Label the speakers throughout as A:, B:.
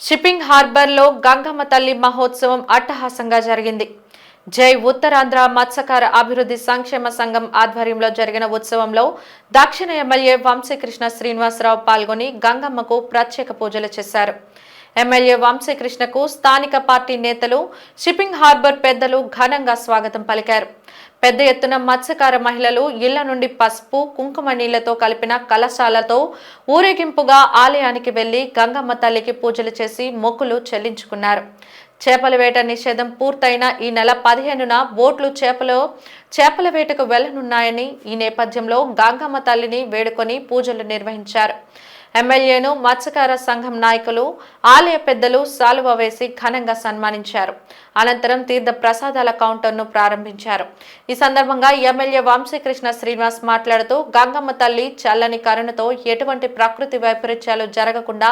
A: Shipping హార్బర్లో Gangamma తల్లి మహోత్సవం అట్టహాసంగా జరిగింది. జై ఉత్తరాంధ్ర మత్స్యకార అభివృద్ధి సంక్షేమ సంఘం ఆధ్వర్యంలో జరిగిన ఉత్సవంలో దక్షిణ ఎమ్మెల్యే వంశీకృష్ణ శ్రీనివాసరావు పాల్గొని గంగమ్మకు ప్రత్యేక పూజలు చేశారు. ఎమ్మెల్యే వంశీకృష్ణకు స్థానిక పార్టీ నేతలు షిప్పింగ్ హార్బర్ పెద్దలు ఘనంగా స్వాగతం పలికారు. పెద్ద ఎత్తున మత్స్యకార మహిళలు ఇళ్ళ నుండి పసుపు కుంకుమ నీళ్ళతో కలిపిన కలశాలతో ఊరేగింపుగా ఆలయానికి వెళ్ళి గంగమ్మ తల్లికి పూజలు చేసి మొక్కులు చెల్లించుకున్నారు. చేపల వేట నిషేధం పూర్తయిన ఈ నెల పదిహేనున బోట్లు చేపలు చేపల వేటకు వెళ్ళనున్నాయని ఈ నేపథ్యంలో గంగమ్మ తల్లిని వేడుకొని పూజలు నిర్వహించారు. ఎమ్మెల్యేను మత్స్యకార సంఘం నాయకులు ఆలయ పెద్దలు సాలువ వేసి ఘనంగా సన్మానించారు. అనంతరం తీర్థ ప్రసాదాల కౌంటర్ను ప్రారంభించారు. ఈ సందర్భంగా ఎమ్మెల్యే వంశీకృష్ణ శ్రీనివాస్ మాట్లాడుతూ గంగమ్మ తల్లి చల్లని కరుణతో ఎటువంటి ప్రకృతి వైపరీత్యాలు జరగకుండా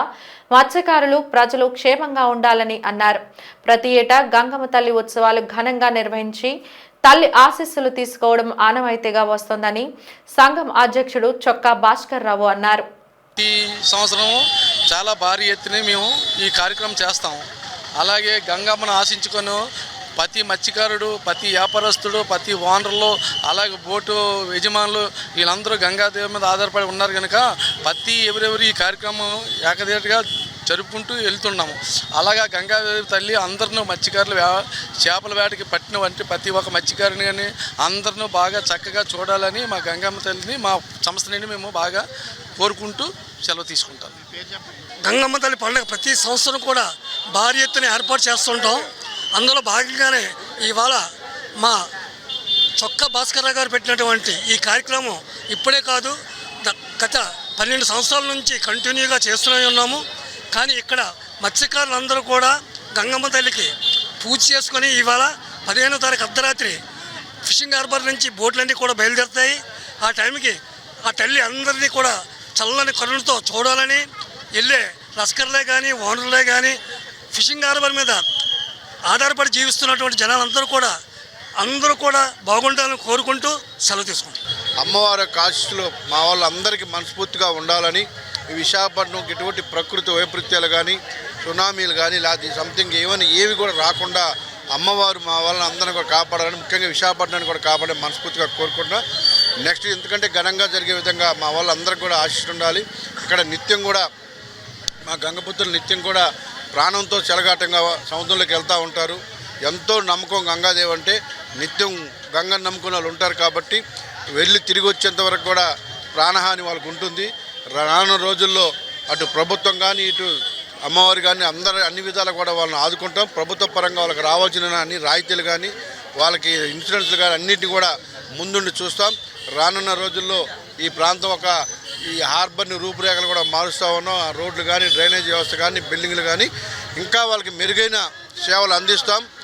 A: మత్స్యకారులు ప్రజలు క్షేమంగా ఉండాలని అన్నారు. ప్రతి ఏటా గంగమ్మ తల్లి ఉత్సవాలు ఘనంగా నిర్వహించి తల్లి ఆశీస్సులు తీసుకోవడం ఆనవాయితీగా వస్తోందని సంఘం అధ్యక్షుడు చొక్కా భాస్కర్ రావు అన్నారు.
B: ప్రతి సంవత్సరం చాలా భారీ ఎత్తున మేము ఈ కార్యక్రమం చేస్తాం అలాగే గంగమ్మను ఆశించుకొని ప్రతి మత్స్యకారుడు ప్రతి వ్యాపారస్తుడు ప్రతి ఓనర్లు అలాగే బోటు యజమానులు వీళ్ళందరూ గంగాదేవి మీద ఆధారపడి ఉన్నారు కనుక ప్రతి ఎవరెవరు ఈ కార్యక్రమం ఏకదేటిగా జరుపుకుంటూ వెళ్తున్నాము. అలాగా గంగాదేవి తల్లి అందరినూ మత్స్యకారులు చేపల వేటకి పట్టిన వంటి ప్రతి ఒక్క మత్స్యకారుని కానీ అందరినూ బాగా చక్కగా చూడాలని మా గంగమ్మ తల్లిని మా సంస్థ నుండి మేము బాగా కోరుకుంటూ సెలవు తీసుకుంటాం.
C: గంగమ్మ తల్లి పండుగ ప్రతి సంవత్సరం కూడా భారీ ఎత్తున ఏర్పాటు చేస్తుంటాం. అందులో భాగంగానే ఇవాళ మా చొక్కా భాస్కర్ గారు పెట్టినటువంటి ఈ కార్యక్రమం ఇప్పుడే కాదు గత పన్నెండు సంవత్సరాల నుంచి కంటిన్యూగా చేస్తూనే ఉన్నాము. కానీ ఇక్కడ మత్స్యకారులందరూ కూడా గంగమ్మ తల్లికి పూజ చేసుకొని ఇవాళ పదిహేనో తారీఖు అర్ధరాత్రి ఫిషింగ్ హార్బర్ నుంచి బోట్లన్నీ కూడా బయలుదేరుతాయి. ఆ టైంకి ఆ తల్లి అందరినీ కూడా చల్లని కరుణతో చూడాలని వెళ్ళే లస్కర్లే కానీ ఓనర్లే కానీ ఫిషింగ్ హార్బర్ మీద ఆధారపడి జీవిస్తున్నటువంటి జనాలందరూ కూడా అందరూ కూడా బాగుండాలని కోరుకుంటూ సెలవు తీసుకుంటాం.
D: అమ్మవారి యొక్క మా వాళ్ళందరికీ మనస్ఫూర్తిగా ఉండాలని ఈ విశాఖపట్నంకి ఎటువంటి ప్రకృతి వైపరీత్యాలు కానీ సునామీలు కానీ లేకపోతే సంథింగ్ ఏమైనా ఏవి కూడా రాకుండా అమ్మవారు మా వాళ్ళని అందరిని కూడా కాపాడాలని ముఖ్యంగా విశాఖపట్నాన్ని కూడా కాపాడే మనస్ఫూర్తిగా కోరుకుంటున్నా. నెక్స్ట్ ఎందుకంటే ఘనంగా జరిగే విధంగా మా వాళ్ళందరికీ కూడా ఆశిస్తు ఉండాలి. ఇక్కడ నిత్యం కూడా మా గంగపుత్రులు నిత్యం కూడా ప్రాణంతో చెలగాటంగా సముద్రంలోకి వెళ్తూ ఉంటారు. ఎంతో నమ్మకం గంగాదేవి అంటే నిత్యం గంగను నమ్ముకున్న వాళ్ళు ఉంటారు కాబట్టి వెళ్ళి తిరిగి వచ్చేంత వరకు కూడా ప్రాణహాని వాళ్ళకు ఉంటుంది. రానున్న రోజుల్లో అటు ప్రభుత్వం కానీ ఇటు అమ్మవారు కానీ అందరు అన్ని విధాలు కూడా వాళ్ళని ఆదుకుంటాం. ప్రభుత్వ పరంగా వాళ్ళకి రావాల్సిన అన్ని రాయితీలు కానీ వాళ్ళకి ఇన్సూరెన్స్లు కానీ అన్నింటినీ కూడా ముందుండి చూస్తాం. రానున్న రోజుల్లో ఈ ప్రాంతం ఒక ఈ హార్బర్ని రూపురేఖలు కూడా మారుస్తూ ఉన్నాం. ఆ రోడ్లు కానీ డ్రైనేజ్ వ్యవస్థ కానీ బిల్డింగ్లు కానీ ఇంకా వాళ్ళకి మెరుగైన సేవలు అందిస్తాం.